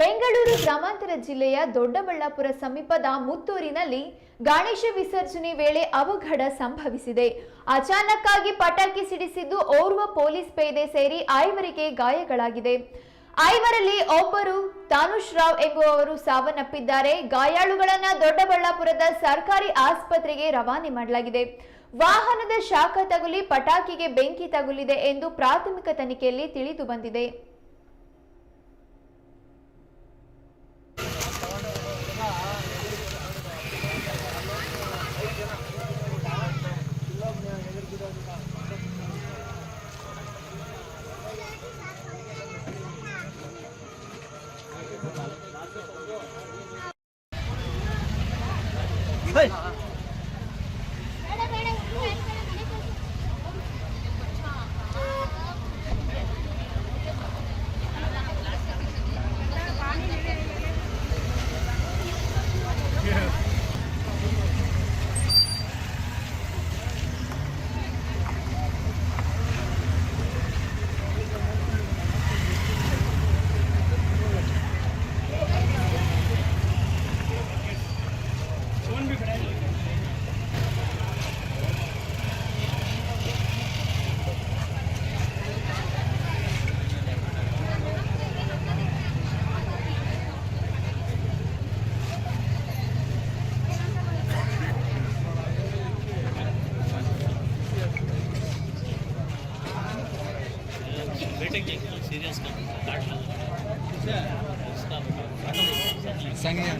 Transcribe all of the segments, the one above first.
ಬೆಂಗಳೂರು ಗ್ರಾಮಾಂತರ ಜಿಲ್ಲೆಯ ದೊಡ್ಡಬಳ್ಳಾಪುರ ಸಮೀಪದ ಮುತ್ತೂರಿನಲ್ಲಿ ಗಣೇಶ ವಿಸರ್ಜನೆ ವೇಳೆ ಅವಘಡ ಸಂಭವಿಸಿದೆ. ಅಚಾನಕ್ಕಾಗಿ ಪಟಾಕಿ ಸಿಡಿಸಿದ್ದು ಓರ್ವ ಪೊಲೀಸ್ ಪೇದೆ ಸೇರಿ ಐವರಿಗೆ ಗಾಯಗಳಾಗಿದೆ. ಐವರಲ್ಲಿ ಒಬ್ಬರು ತಾನುಷ್ ರಾವ್ ಎಂಬುವವರು ಸಾವನ್ನಪ್ಪಿದ್ದಾರೆ. ಗಾಯಾಳುಗಳನ್ನ ದೊಡ್ಡಬಳ್ಳಾಪುರದ ಸರ್ಕಾರಿ ಆಸ್ಪತ್ರೆಗೆ ರವಾನೆ ಮಾಡಲಾಗಿದೆ. ವಾಹನದ ಶಾಖ ತಗುಲಿ ಪಟಾಕಿಗೆ ಬೆಂಕಿ ತಗುಲಿದೆ ಎಂದು ಪ್ರಾಥಮಿಕ ತನಿಖೆಯಲ್ಲಿ ತಿಳಿದು ಬಂದಿದೆ. は。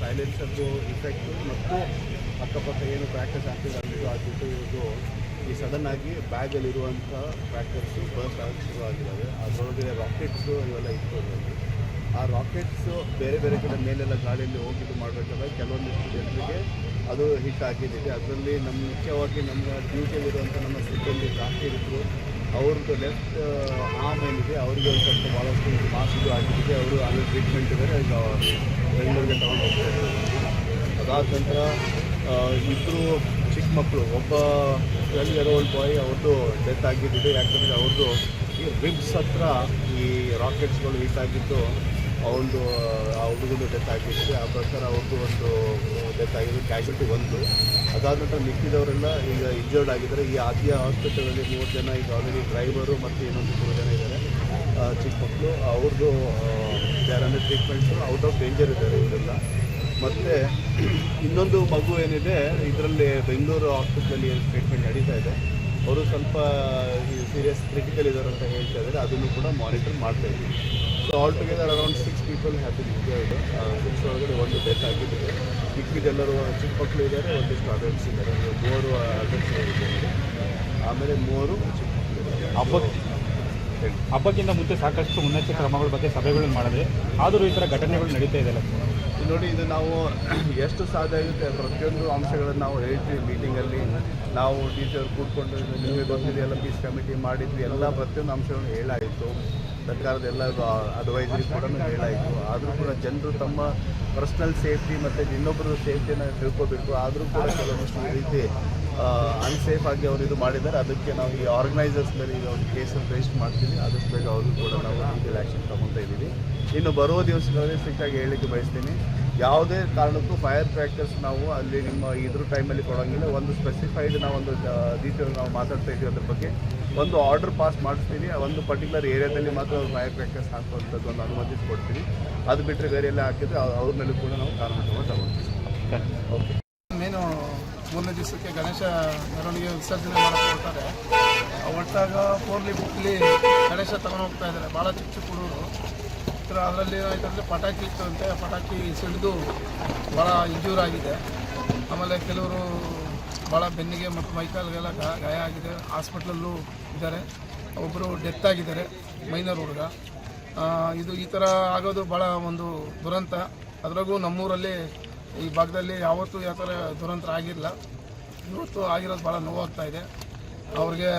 ಸೈಲೆನ್ಸರ್ದು ಇಫೆಕ್ಟ್ ಮತ್ತು ಅಕ್ಕಪಕ್ಕ ಏನು ಕ್ರ್ಯಾಕರ್ಸ್ ಆಗ್ತಿದೆ ಆಗಿದ್ದು ಆ ಜೊತೆ ಈ ಸಡನ್ ಆಗಿ ಬ್ಯಾಗಲ್ಲಿರುವಂಥ ಕ್ರ್ಯಾಕರ್ಸು ಬರ್ಸ್ಟ್ ಆಗಕ್ಕೆ ಶುರು ಆಗಿದ್ದಾವೆ ಅದರೊಳಗೆ ರಾಕೆಟ್ಸು ಇವೆಲ್ಲ ಇತ್ತು ಆ ರಾಕೆಟ್ಸು ಬೇರೆ ಬೇರೆ ಕಡೆ ಮೇಲೆಲ್ಲ ಗಾಳಿಯಲ್ಲಿ ಹೋಗಿದ್ದು ಮಾಡಬೇಕಾದ್ರೆ ಕೆಲವೊಂದಿಷ್ಟು ಜನರಿಗೆ ಅದು ಹಿಟ್ ಆಗಿದ್ದಿದೆ. ಅದರಲ್ಲಿ ನಮ್ಮ ಮುಖ್ಯವಾಗಿ ನಮ್ಮ ಡ್ಯೂಟಿಯಲ್ಲಿರುವಂಥ ನಮ್ಮ ಸಿಬ್ಬಂದಿ ಜಾಸ್ತಿ ಅವ್ರದ್ದು ಲೆಫ್ಟ್ ಆರ್ಮ್ ಏನಿದೆ ಅವರಿಗೆ ಒಂದು ಸ್ವಲ್ಪ ಭಾಳಷ್ಟು ಮಾಸ್ಕ್ ಆಗಿಬಿಟ್ಟಿದೆ. ಅವರು ಅಲ್ಲಿ ಟ್ರೀಟ್ಮೆಂಟ್ ಇದ್ದಾರೆ ಈಗ ಬೆಂಗಳೂರಿಗೆ ತಗೊಂಡು ಹೋಗ್ತಾರೆ ಅದಾದ ನಂತರ ಇಬ್ಬರು ಚಿಕ್ಕ ಮಕ್ಕಳು, ಒಬ್ಬ ಟ್ವೆಲ್ ಇಯರ್ ಓಲ್ಡ್ ಬಾಯ್ ಅವ್ರದ್ದು ಡೆತ್ ಆಗಿದ್ದಿದೆ ಯಾಕಂದರೆ ಅವ್ರದ್ದು ಈ ರಿಬ್ಸ್ ಹತ್ರ ಈ ರಾಕೆಟ್ಸ್ಗಳು ಹಿಟ್ ಆಗಿದ್ದು ಅವನದು ಆ ಹುಡುಗದು ಡೆತ್ ಆಗಿದ್ದಿದೆ ಆ ಪ್ರಕಾರ ಅವ್ರದ್ದು ಒಂದು ಡೆತ್ ಆಗಿದೆ ಕ್ಯಾಶುಲಿಟಿ ಒಂದು. ಅದಾದ ನಂತರ ಮಿಕ್ಕಿದವರೆಲ್ಲ ಈಗ ಇಂಜರ್ಡ್ ಆಗಿದ್ದಾರೆ. ಈ ಆದ್ಯ ಹಾಸ್ಪಿಟಲಲ್ಲಿ ಮೂರು ಜನ, ಈಗ ಆಲ್ರೆಡಿ ಡ್ರೈವರು ಮತ್ತು ಇನ್ನೊಂದು ಮೂರು ಜನ ಇದ್ದಾರೆ. ಚಿಕ್ಕ ಮಕ್ಕಳು ಅವ್ರದ್ದು ಅಂದರೆ ಟ್ರೀಟ್ಮೆಂಟ್ಸು ಔಟ್ ಆಫ್ ಡೇಂಜರ್ ಇದ್ದಾರೆ ಇವರೆಲ್ಲ. ಮತ್ತು ಇನ್ನೊಂದು ಮಗು ಏನಿದೆ, ಇದರಲ್ಲಿ ಬೆಂಗಳೂರು ಹಾಸ್ಪಿಟ್ಲಲ್ಲಿ ಟ್ರೀಟ್ಮೆಂಟ್ ನಡೀತಾ ಇದೆ. ಅವರು ಸ್ವಲ್ಪ ಸೀರಿಯಸ್ ಕ್ರಿಟಿಕಲ್ ಇದ್ದಾರೆ ಅಂತ ಹೇಳ್ತಾ ಇದ್ದಾರೆ. ಅದನ್ನು ಕೂಡ ಮಾನಿಟರ್ ಮಾಡ್ತಾ ಇದ್ದೀವಿ. So all together around six people happy injured six ಒಳಗಡೆ ಒಂದು ಡೆತ್ ಆಗಿದ್ದಾರೆ ಮಿಕ್ಕಿದೆಲ್ಲರೂ ಚಿಕ್ಕ ಮಕ್ಕಳು ಇದ್ದಾರೆ, ಒಂದಿಷ್ಟು ಅಡಲ್ಟ್ಸ್ ಇದ್ದಾರೆ. ಮೂವರು ಅಡಲ್ಟ್ಸ್ ಇದ್ದಾರೆ. ಆಮೇಲೆ ಮೂವರು ಚಿಕ್ಕ ಮಕ್ಕಳು ಹಬ್ಬಕ್ಕೆ ಹಬ್ಬಕ್ಕಿಂತ ಮುಂಚೆ ಸಾಕಷ್ಟು ಮುನ್ನೆಚ್ಚರಿಕೆ ಕ್ರಮಗಳ ಬಗ್ಗೆ ಸಭೆಗಳನ್ನು ಮಾಡಿದ್ರೆ ಆದರೂ ಈ ಥರ ಘಟನೆಗಳು ನಡೀತಾ ಇದು ನೋಡಿ, ಇದು ನಾವು ಎಷ್ಟು ಸಾಧ್ಯ ಆಗುತ್ತೆ ಪ್ರತಿಯೊಂದು ಅಂಶಗಳನ್ನು ನಾವು ಹೇಳ್ತೀವಿ ಮೀಟಿಂಗಲ್ಲಿ. ನಾವು ಟೀಚರ್ ಕೂತ್ಕೊಂಡು ನಿಮಗೆ ಗೊತ್ತಿದೆ ಎಲ್ಲ ಪೀಸ್ ಕಮಿಟಿ ಮಾಡಿದ್ವಿ, ಎಲ್ಲ ಪ್ರತಿಯೊಂದು ಅಂಶಗಳನ್ನು ಹೇಳಾಯಿತು. ಸರ್ಕಾರದ ಎಲ್ಲ ಅಡ್ವೈಸರಿ ಕೂಡ ಹೇಳಾಯಿತು. ಆದರೂ ಕೂಡ ಜನರು ತಮ್ಮ ಪರ್ಸ್ನಲ್ ಸೇಫ್ಟಿ ಮತ್ತು ಇನ್ನೊಬ್ಬರ ಸೇಫ್ಟಿಯನ್ನು ತಿಳ್ಕೊಬೇಕು. ಆದರೂ ಕೂಡ ಕೆಲವೊಂದಿಷ್ಟು ರೀತಿ ಅನ್ಸೇಫ್ ಆಗಿ ಅವರು ಇದು ಮಾಡಿದ್ದಾರೆ. ಅದಕ್ಕೆ ನಾವು ಈ ಆರ್ಗನೈಸರ್ಸ್ ಮೇಲೆ ಈಗ ಒಂದು ಕೇಸನ್ನು ರಿಜಿಸ್ಟರ್ ಮಾಡ್ತೀವಿ. ಅದಕ್ಕೆ ಬೇಗ ಅವರು ಕೂಡ ನಾವು ಲೀಗಲ್ ಆ್ಯಕ್ಷನ್ ತಗೊತಾ ಇದ್ದೀವಿ. ಇನ್ನು ಬರುವ ದಿವಸಗಳಲ್ಲಿ ಸ್ಟ್ರಿಕ್ಟಾಗಿ ಹೇಳಲಿಕ್ಕೆ ಬಯಸ್ತೀನಿ. ಯಾವುದೇ ಕಾರಣಕ್ಕೂ ಫೈರ್ ಕ್ರ್ಯಾಕರ್ಸ್ ನಾವು ಅಲ್ಲಿ ನಿಮ್ಮ ಇದ್ರ ಟೈಮಲ್ಲಿ ಕೊಡೋಂಗಿಲ್ಲ. ಒಂದು ಸ್ಪೆಸಿಫೈಡ್ ನಾವು ಒಂದು ಡೀಟೇಲ್ ನಾವು ಮಾತಾಡ್ತಾ ಇದ್ದೀವಿ ಅದ್ರ ಬಗ್ಗೆ. ಒಂದು ಆರ್ಡರ್ ಪಾಸ್ ಮಾಡಿಸ್ತೀವಿ. ಒಂದು ಪರ್ಟಿಕ್ಯುಲರ್ ಏರಿಯಾದಲ್ಲಿ ಮಾತ್ರ ಫೈರ್ ಕ್ರ್ಯಾಕರ್ಸ್ ಹಾಕುವಂಥದ್ದು ಒಂದು ಅನುಮತಿ ಕೊಡ್ತೀವಿ. ಅದು ಬಿಟ್ಟರೆ ಬೇರೆ ಎಲ್ಲ ಹಾಕಿದ್ರೆ ಅವ್- ಅವ್ರ ಮೇಲೂ ಕೂಡ ನಾವು ಕಾನೂನು ದಿವಸಕ್ಕೆ ಗಣೇಶ ಮೆರವಣಿಗೆ ವಿಸರ್ಜನೆ ಮಾಡಕ್ಕೆ ಹೋಗ್ತಾರೆ ಒಟ್ಟಾಗ ಫೋರ್ಲಿ ಬುಕ್ಲಿ ಗಣೇಶ ತಗೊಂಡು ಹೋಗ್ತಾ ಇದ್ದಾರೆ. ಭಾಳ ಚಿಕ್ಕ ಚಿಕ್ಕ ಹುಡುಗರು. ಈ ಅದರಲ್ಲಿ ಏನಾಯ್ತಂದರೆ ಪಟಾಕಿ ಇತ್ತಂತೆ ಪಟಾಕಿ ಸಿಡಿದು ಭಾಳ ಇಂಜೂರ್ ಆಗಿದೆ. ಆಮೇಲೆ ಕೆಲವರು ಭಾಳ ಬೆನ್ನಿಗೆ ಮತ್ತು ಮೈಕಾಲ್ಗೆಲ್ಲ ಗಾಯ ಆಗಿದೆ. ಹಾಸ್ಪಿಟ್ಲಲ್ಲೂ ಇದ್ದಾರೆ. ಒಬ್ಬರು ಡೆತ್ ಆಗಿದ್ದಾರೆ. ಮೈನರ್ ಹುಡುಗ. ಇದು ಈ ಥರ ಆಗೋದು ಭಾಳ ಒಂದು ದುರಂತ. ಅದರಾಗೂ ನಮ್ಮೂರಲ್ಲಿ ಈ ಭಾಗದಲ್ಲಿ ಯಾವತ್ತೂ ಯಾವ ಥರ ದುರಂತ ಆಗಿಲ್ಲ. ಇವತ್ತು ಆಗಿರೋದು ಭಾಳ ನೋವಾಗ್ತಾ ಇದೆ. ಅವ್ರಿಗೆ